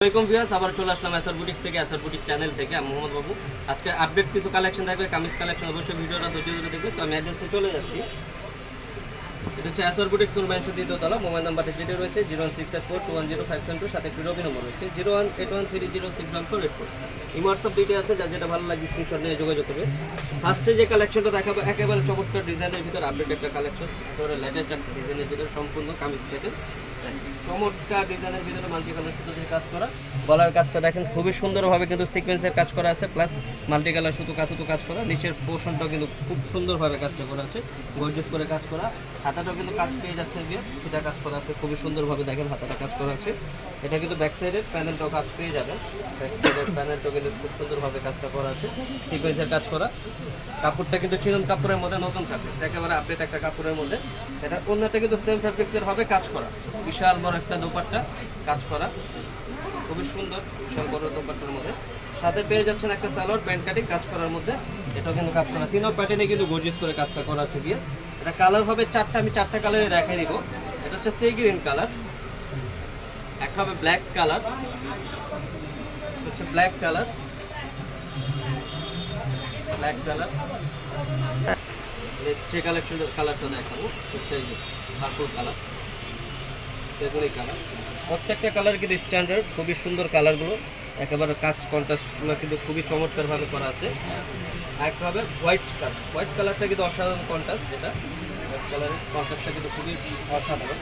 Welcome viewers, আবার চলে আসলাম এসআর বুটিক থেকে এসআর বুটিক চ্যানেল থেকে। আমি মোহাম্মদ বাবু। আজকে আপডেট কিছু কালেকশন থাকবে, কামিজ কালেকশন অবশ্যই ভিডিওটা ধৈর্য ধরে দেখবে তো আমি অ্যাড্রেসে চলে যাচ্ছি। এটা হচ্ছে এসআর বুটিক ম্যানশন দ্বিতীয়তলা মোবাইল নাম্বারটা যেটা রয়েছে, zero one six eight four, two one zero five seven two, সাথে একটি রবি নম্বর রয়েছে, zero one eight one three zero six one four eight four. এই হোয়াটসঅ্যাপ দুইটা আছে, যার যেটা ভালো লাগে স্ক্রিনশট নিয়ে যোগাযোগ করবে ফার্স্টে যে কালেকশনটা দেখাবো, একেবারে চমৎকার ডিজাইনের ভিতরে আপডেট একটা কালেকশন একেবারে লেটেস্ট একটা ডিজাইনের ভিতরে সম্পূর্ণ কামিজ থেকে চমৎকার ডিজাইনের ভিতরে মাল্টি কালার সুতো দিয়ে কাজ করা। গলার কাজটা দেখেন, খুবই সুন্দরভাবে কিন্তু সিকোয়েন্সের কাজ করা আছে প্লাস মাল্টি কালার সুতো কাতুতো কাজ করা। নিচের পোর্শনটাও কিন্তু খুব সুন্দরভাবে কাজটা করা আছে গর্জেস করে কাজ করা। হাতাটাও কিন্তু কাজ পেয়ে যাচ্ছে গিয়ে সেটা কাজ করা আছে, খুবই সুন্দরভাবে দেখেন হাতাটা কাজ করা আছে। এটা কিন্তু ব্যাক সাইডের প্যানেলটাও কাজ পেয়ে যাবেন। ব্যাক সাইডের প্যানেলটাও কিন্তু খুব সুন্দরভাবে কাজটা করা আছে সিকোয়েন্সের কাজ করা। কাপড়টা কিন্তু চিনন কাপড়ের মধ্যে, নতুন ফ্যাব্রিক্স একেবারে আপডেট একটা কাপড়ের মধ্যে। এটা অন্যটা কিন্তু সেম ফ্যাব্রিক্সের হবে, কাজ করা। বিশাল বড় একটা দোপাট্টা কাজ করা। খুবই সুন্দর, বিশাল বড় দোপাট্টার মধ্যে। সাথে পেয়ে যাচ্ছেন একটা সালোয়ার প্যান্ট কাটিং কাজ করার মধ্যে। এটাও কিন্তু কাজ করা। তিনও প্যাটার্নে কিন্তু গর্জিয়াস করে কাজটা করা আছে গিয়ে। এটা কালার হবে চারটা, আমি চারটা কালারে দেখাই দিব। এটা হচ্ছে সি গ্রিন কালার একটা হবে ব্ল্যাক কালার হচ্ছে black colour black colour next যে কালেকশন কালারটা দেখাবো হচ্ছে পার্পল কালার প্রত্যেকটা কালার কিন্তু স্ট্যান্ডার্ড খুবই সুন্দর কালারগুলো একেবারে কাজ কন্ট্রাস্টগুলো কিন্তু খুবই চমৎকারভাবে করা আছে। একটা হবে হোয়াইট কালার হোয়াইট কালারটা কিন্তু অসাধারণ কন্ট্রাস্ট এটা। হোয়াইট কালারের কন্ট্রাস্টটা কিন্তু খুবই অসাধারণ।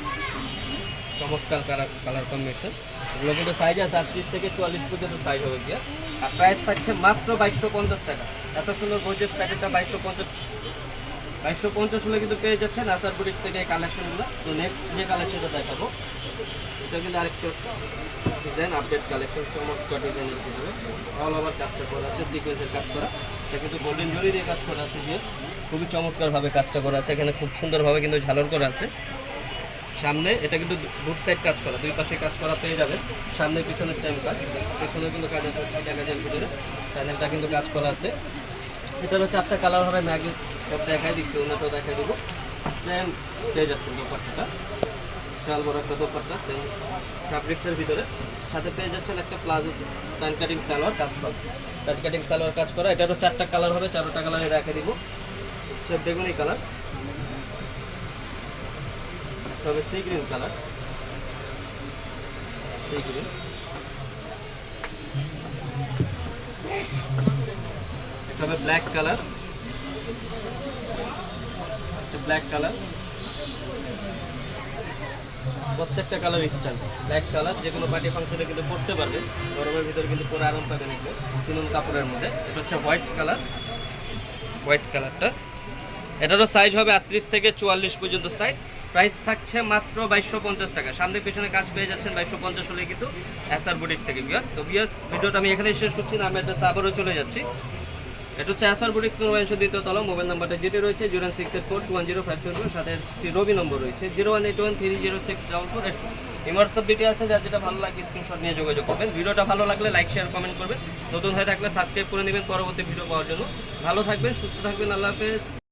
চমৎকার কালার কালার কম্বিনেশন এগুলো কিন্তু সাইজ আছে আটত্রিশ থেকে চুয়াল্লিশ পর্যন্ত সাইজ হবে গিয়া। আর প্রাইস থাকছে মাত্র বাইশশো পঞ্চাশ টাকা। এত সুন্দর গোজেস প্যাকেটটা বাইশশো পঞ্চাশ বাইশশো পঞ্চাশ হলে কিন্তু পেয়ে যাচ্ছেন আসার বুটিক্স থেকে এই কালেকশনগুলো তো নেক্সট যে কালেকশনটা দেখাবো, এটা কিন্তু আরেকটা ডিজাইন আপডেট কালেকশন চমৎকার ডিজাইনের ভিতরে। অল ওভার কাজটা করা আছে সিকোয়েন্সের কাজ করা। এটা কিন্তু গোল্ডেন জরি দিয়ে কাজ করা আছে দিয়ে খুবই চমৎকারভাবে কাজটা করা আছে, এখানে খুব সুন্দরভাবে কিন্তু ঝালর করা আছে। সামনে এটা কিন্তু দুট সাইড কাজ করা, দুই পাশে কাজ করা পেয়ে যাবেন। সামনে পিছনে সেম কাজ পিছনে কিন্তু কাজ আছে ভিতরে। প্যানেলটা কিন্তু কাজ করা আছে। এটার হচ্ছে চারটা কালার হবে ম্যাগি। সব দেখাই দিচ্ছি অন্যটাও দেখাই দিব। সেম পেয়ে যাচ্ছেন দোপাট্টাটা। বিশাল বড় একটা দোপাট্টা সেম ফ্যাব্রিক্সের ভিতরে। সাথে পেয়ে যাচ্ছেন একটা প্লাজো প্যান্ট কাটিং সালোয়ার কাজ করা। প্যান্ট কাটিং সালোয়ার কাজ করা। এটারও চারটা কালার হবে, চারটা কালারে রেখে দিব। হচ্ছে বেগুনি কালার তবে sea green colour sea green হবে ব্ল্যাক কালার হচ্ছে ব্ল্যাক কালার প্রত্যেকটা কালার স্টাইল ব্ল্যাক কালার যে কোনো পার্টি ফাংশনে কিন্তু পড়তে পারবে। গরমের ভিতরে কিন্তু পরে আরাম পাবে নিতে চিনুন কাপড়ের মধ্যে। এটা হচ্ছে হোয়াইট কালার হোয়াইট কালারটা এটারও সাইজ হবে আটত্রিশ থেকে চুয়াল্লিশ পর্যন্ত সাইজ প্রাইস থাকছে মাত্র বাইশশো পঞ্চাশ টাকা। সামনে পেছনে কাজ পেয়ে যাচ্ছেন বাইশশো পঞ্চাশ হলে কিন্তু এসআর বুটিক্স থেকে বিয়াস তো বিয়াস ভিডিওটা আমি এখানেই শেষ করছি না আমি একটা আবারও চলে যাচ্ছি। এটা হচ্ছে গুড বুটিক্স মোবাইল দ্বিতীয় তলা মোবাইল নাম্বারটা যেটি রয়েছে zero six eight four two one zero five two সাথে একটি রবি নম্বর রয়েছে zero one eight one three zero six double four eight এই হোয়াটসঅ্যাপ ডিটেল আছে, যার যেটা ভালো লাগে স্ক্রিনশট নিয়ে যোগাযোগ করবেন। ভিডিওটা ভালো লাগলে লাইক শেয়ার কমেন্ট করবেন। নতুন হয়ে থাকলে সাবস্ক্রাইব করে নেবেন পরবর্তী ভিডিও পাওয়ার জন্য। ভালো থাকবেন, সুস্থ থাকবেন, আল্লাহ হাফেজ।